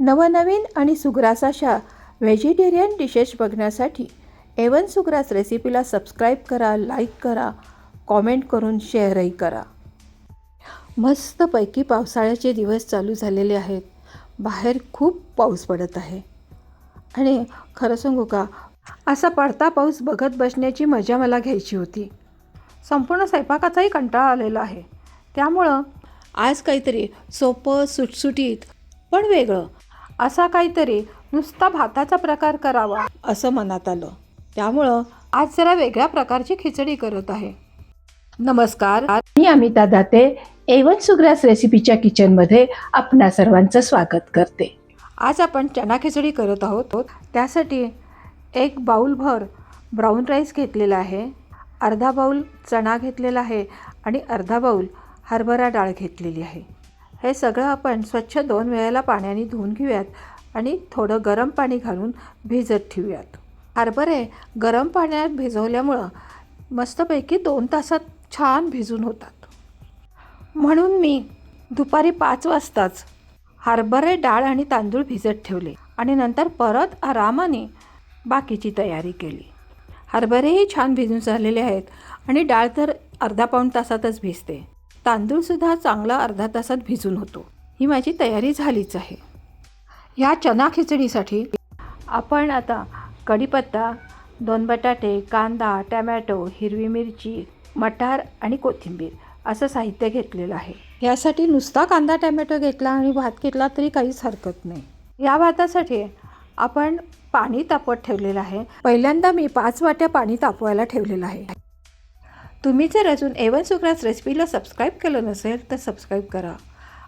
नवनवीन आणि सुग्रास अशा व्हेजिटेरियन डिशेस बघण्यासाठी एवन सुग्रास रेसिपीला सबस्क्राईब करा लाईक करा कॉमेंट करून शेअरही करा. मस्तपैकी पावसाळ्याचे दिवस चालू झालेले आहेत. बाहेर खूप पाऊस पडत आहे. आणि खरं सांगू का असा पडता पाऊस बघत बसण्याची मजा मला घ्यायची होती. संपूर्ण स्वयंपाकाचाही कंटाळा आलेला आहे. त्यामुळं आज काहीतरी सोपं सुटसुटीत पण वेगळं असा काहीतरी नुसता भाताचा प्रकार करावा. असं मनात आलं. त्यामुळं आज जरा वेगळ्या प्रकारची खिचडी करत आहे. नमस्कार. मी अमिता दाते एवन सुग्रास रेसिपीच्या किचनमध्ये आपणा सर्वांचं स्वागत करते. आज आपण चणा खिचडी करत आहोत. त्यासाठी एक बाऊलभर ब्राऊन राईस घेतलेला आहे अर्धा बाऊल चणा घेतलेला आहे आणि अर्धा बाऊल हरभरा डाळ घेतलेली आहे. हे सगळं आपण स्वच्छ दोन वेळेला पाण्याने धुवून घेऊयात आणि थोडं गरम पाणी घालून भिजत ठेवूयात. हरभरे गरम पाण्यात भिजवल्यामुळं मस्तपैकी दोन तासात छान भिजून होतात. म्हणून मी दुपारी पाच वाजताच हरभरे डाळ आणि तांदूळ भिजत ठेवले आणि नंतर परत आरामाने बाकीची तयारी केली. हरभरेही छान भिजून झालेले आहेत आणि डाळ तर अर्धा पाऊण तासातच भिजते. तांदूळसुद्धा चांगला अर्धा तासात भिजून होतो. ही माझी तयारी झालीच आहे. ह्या चना खिचडीसाठी आपण आता कढीपत्ता दोन बटाटे कांदा टमॅटो हिरवी मिरची मटार आणि कोथिंबीर असं साहित्य घेतलेलं आहे. यासाठी नुसता कांदा टमॅटो घेतला आणि भात घेतला तरी काहीच हरकत नाही. या भातासाठी आपण पाणी तापत ठेवलेलं आहे. पहिल्यांदा मी पाच वाट्या पाणी तापवायला ठेवलेलं आहे. तुम्ही जर अजून एवन सुग्रास रेसिपीला सबस्क्राईब केलं नसेल तर सबस्क्राईब करा.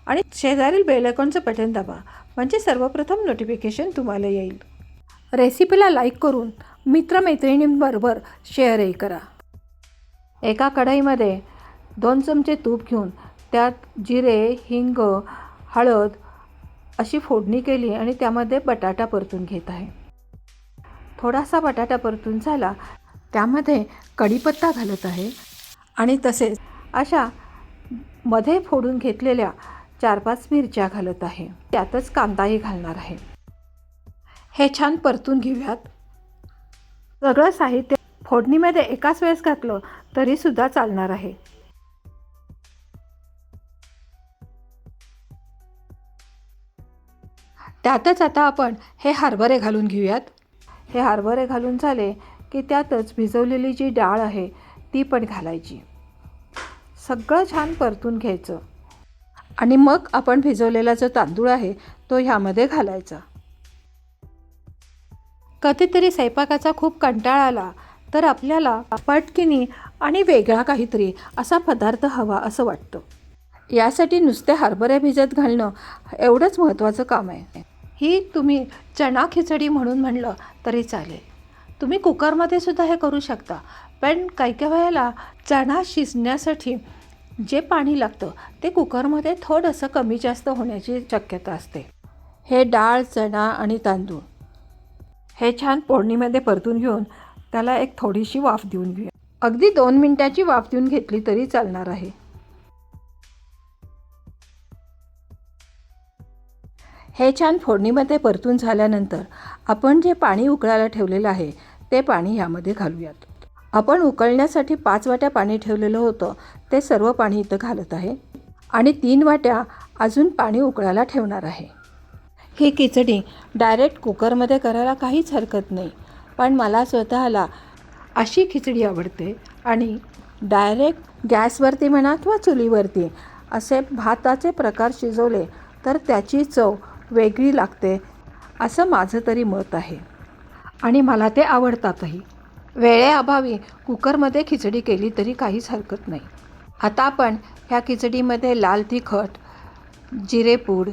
आणि शेजारील बेलकॉनचं बटन दाबा म्हणजे सर्वप्रथम नोटिफिकेशन तुम्हाला येईल. रेसिपीला लाईक करून मित्रमैत्रिणींबरोबर शेअरही करा. एका कढईमध्ये दोन चमचे तूप घेऊन त्यात जिरे हिंग हळद अशी फोडणी केली आणि त्यामध्ये बटाटा परतून घेत आहे. थोडासा बटाटा परतून झाला त्यामध्ये कढीपत्ता घालत आहे. आणि तसेच अशा मध्ये फोडून घेतलेल्या चार पाच मिरच्या घालत आहे. त्यातच कांदाही घालणार आहे. हे छान परतून घेऊयात. सगळं साहित्य फोडणीमध्ये एकाच वेळेस घातलं तरीसुद्धा चालणार आहे. त्यातच आता आपण हे हरभरे घालून घेऊयात. हे हरभरे घालून झाले की त्यातच भिजवलेली जी डाळ आहे ती पण घालायची. सगळं छान परतून घ्यायचं. आणि मग आपण भिजवलेला जो तांदूळ आहे तो ह्यामध्ये घालायचा. कधीतरी स्वयंपाकाचा खूप कंटाळा आला तर आपल्याला पटकिनी आणि वेगळा काहीतरी असा पदार्थ हवा असं वाटतं. यासाठी नुसते हरभरे भिजत घालणं एवढंच महत्त्वाचं काम आहे. ही तुम्ही चणा खिचडी म्हणून म्हणलं तरी चालेल. तुम्ही कुकरमध्ये सुद्धा हे करू शकता. पण काही काही वेळेला चणा शिजण्यासाठी जे पाणी लागतं ते कुकरमध्ये थोडंसं कमी जास्त होण्याची शक्यता असते. हे डाळ चणा आणि तांदूळ हे छान फोडणीमध्ये परतून घेऊन त्याला एक थोडीशी वाफ देऊन घेऊया. अगदी दोन मिनटाची वाफ देऊन घेतली तरी चालणार आहे. हे छान फोडणीमध्ये परतून झाल्यानंतर आपण जे पाणी उकळायला ठेवलेलं आहे ते पाणी यामध्ये घालूयात. आपण उकळण्यासाठी पाच वाट्या पाणी ठेवलेलं होतं. ते सर्व पाणी इथं घालत आहे. आणि तीन वाट्या अजून पाणी उकळायला ठेवणार आहे. ही खिचडी डायरेक्ट कुकरमध्ये करायला काहीच हरकत नाही. पण मला स्वतःला अशी खिचडी आवडते आणि डायरेक्ट गॅसवरती म्हणा किंवा चुलीवरती असे भाताचे प्रकार शिजवले तर त्याची चव वेगळी लागते असं माझं तरी मत आहे. आणि मला ते आवडतातही. वेळेअभावी कुकरमध्ये खिचडी केली तरी काहीच हरकत नाही. आता आपण ह्या खिचडीमध्ये लाल तिखट जिरेपूड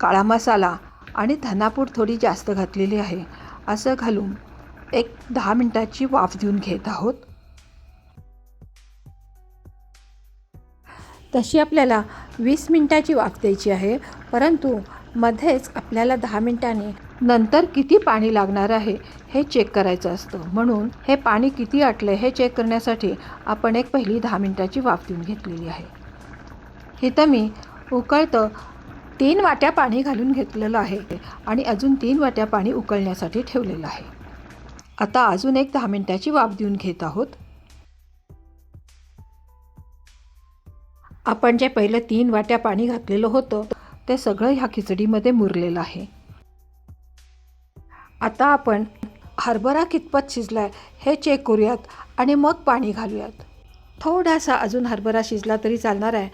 काळा मसाला आणि धनापूड थोडी जास्त घातलेली आहे. असं घालून एक दहा मिनटाची वाफ देऊन घेत आहोत. तशी आपल्याला वीस मिनटाची वाफ द्यायची आहे परंतु मध्येच आपल्याला दहा मिनटांनी नंतर किती पाणी लागणार आहे हे चेक करायचं असतं. म्हणून हे पाणी किती आटलं हे चेक करण्यासाठी आपण एक पहिली दहा मिनटाची वाफ देऊन घेतलेली आहे. इथं मी उकळतं तीन वाट्या पाणी घालून घेतलेलं आहे आणि अजून तीन वाट्या पाणी उकळण्यासाठी ठेवलेलं आहे. आता अजून एक दहा मिनटाची वाफ देऊन घेत आहोत. आपण जे पहिलं तीन वाट्या पाणी घातलेलं होतं ते सगळं ह्या खिचडीमध्ये मुरलेलं आहे. आता आपण हरभरा कितपत शिजला आहे हे चेक करूयात आणि मग पाणी घालूयात. थोडासा अजून हरभरा शिजला तरी चालणार आहे.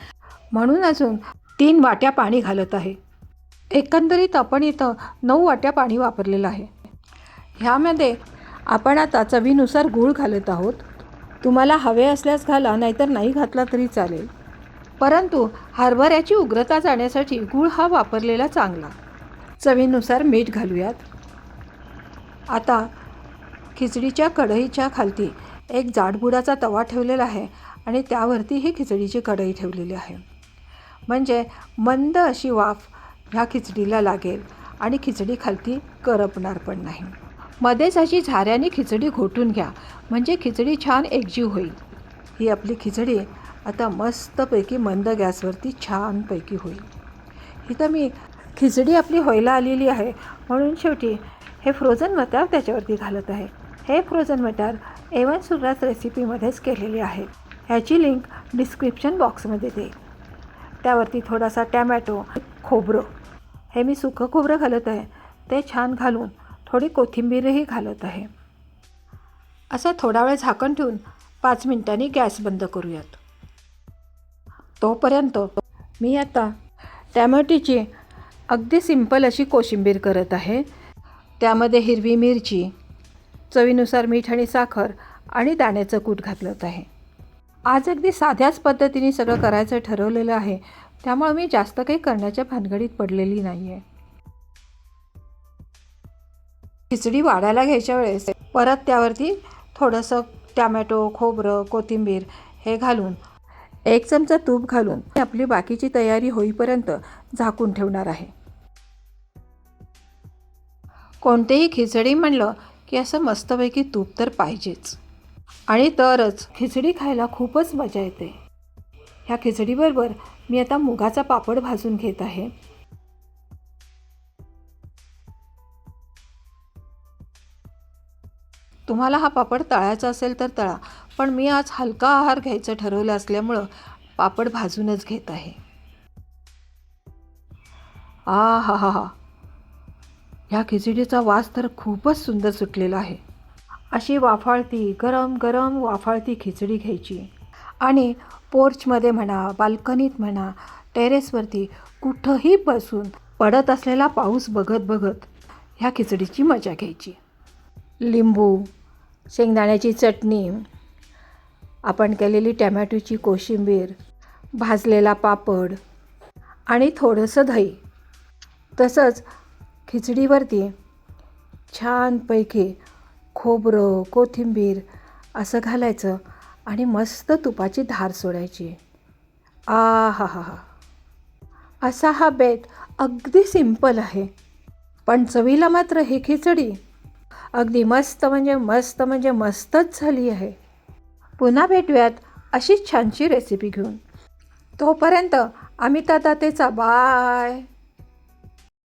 म्हणून अजून तीन वाट्या पाणी घालत आहे. एकंदरीत आपण इथं नऊ वाट्या पाणी वापरलेलं आहे. ह्यामध्ये आपण आता चवीनुसार गूळ घालत आहोत. तुम्हाला हवे असल्यास घाला नाहीतर नाही घातला तरी चालेल. परंतु हरभऱ्याची उग्रता जाण्यासाठी गूळ हा वापरलेला चांगला. चवीनुसार मीठ घालूयात. आता खिचडीच्या कढईच्या खालती एक जाडबुडाचा तवा ठेवलेला आहे आणि त्यावरती ही खिचडीची कढई ठेवलेली आहे. म्हणजे मंद अशी वाफ ह्या खिचडीला लागेल आणि खिचडी खालती करपणार पण नाही. मध्येच अशी झाऱ्याने खिचडी घोटून घ्या म्हणजे खिचडी छान एकजीव होईल. ही आपली खिचडी आता मस्तपैकी मंद गॅसवरती छानपैकी होईल. इथं मी खिचडी आपली व्हायला आलेली आहे. म्हणून शेवटी हे फ्रोझन मटार त्याच्यावरती घालत आहे. हे फ्रोझन मटार एवन सुराज रेसिपीमध्येच केलेले आहे. ह्याची लिंक डिस्क्रिप्शन बॉक्समध्ये देईल त्यावरती थोडासा टॅमॅटो खोबरं. हे मी सुकं खोबरं घालत आहे. ते छान घालून थोडी कोथिंबीरही घालत आहे. असं थोडा वेळ झाकण ठेवून पाच मिनिटांनी गॅस बंद करूयात. तोपर्यंत मी आता टॅमॅटोची अगदी सिंपल अशी कोशिंबीर करत आहे. त्यामध्ये हिरवी मिरची चवीनुसार मीठ आणि साखर आणि दाण्याचं कूट घालत आहे. आज अगदी साध्याच पद्धतीने सगळं करायचं ठरवलेलं आहे. त्यामुळे मी जास्त काही करण्याच्या भानगडीत पडलेली नाही आहे खिचडी वाढायला घ्यायच्या वेळेस परत त्यावरती थोडंसं टॅमॅटो खोबरं कोथिंबीर हे घालून एक चमचा तूप घालून आपली बाकीची तयारी होईपर्यंत झाकून ठेवणार आहे. कोणतेही खिचडी म्हणलं की असं मस्तपैकी तूप तर पाहिजेच. आणि तरच खिचडी खायला खूपच मजा येते. ह्या खिचडीबरोबर मी आता मुगाचा पापड भाजून घेत आहे. तुम्हाला हा पापड तळायचा असेल तर तळा पण मी आज हलका आहार घ्यायचं ठरवलं असल्यामुळं पापड भाजूनच घेत आहे. आ हा हा हा. ह्या खिचडीचा वास तर खूपच सुंदर सुटलेला आहे. अशी वाफाळती गरम गरम वाफाळती खिचडी घ्यायची. आणि पोर्चमध्ये म्हणा बाल्कनीत म्हणा टेरेसवरती कुठंही बसून पडत असलेला पाऊस बघत बघत ह्या खिचडीची मजा घ्यायची. लिंबू शेंगदाण्याची चटणी आपण केलेली टॅमॅटोची कोशिंबीर भाजलेला पापड आणि थोडंसं दही. तसंच खिचडीवरती छानपैकी खोबरं कोथिंबीर असं घालायचं आणि मस्त तुपाची धार सोडायची. आ हा हा हा असा हा बेत अगदी सिंपल आहे. पण चवीला मात्र ही खिचडी अगदी मस्त म्हणजे मस्त म्हणजे मस्तच झाली आहे. पुन्हा भेटूयात अशीच छानशी रेसिपी घेऊन. तोपर्यंत अमिता तातेचा बाय.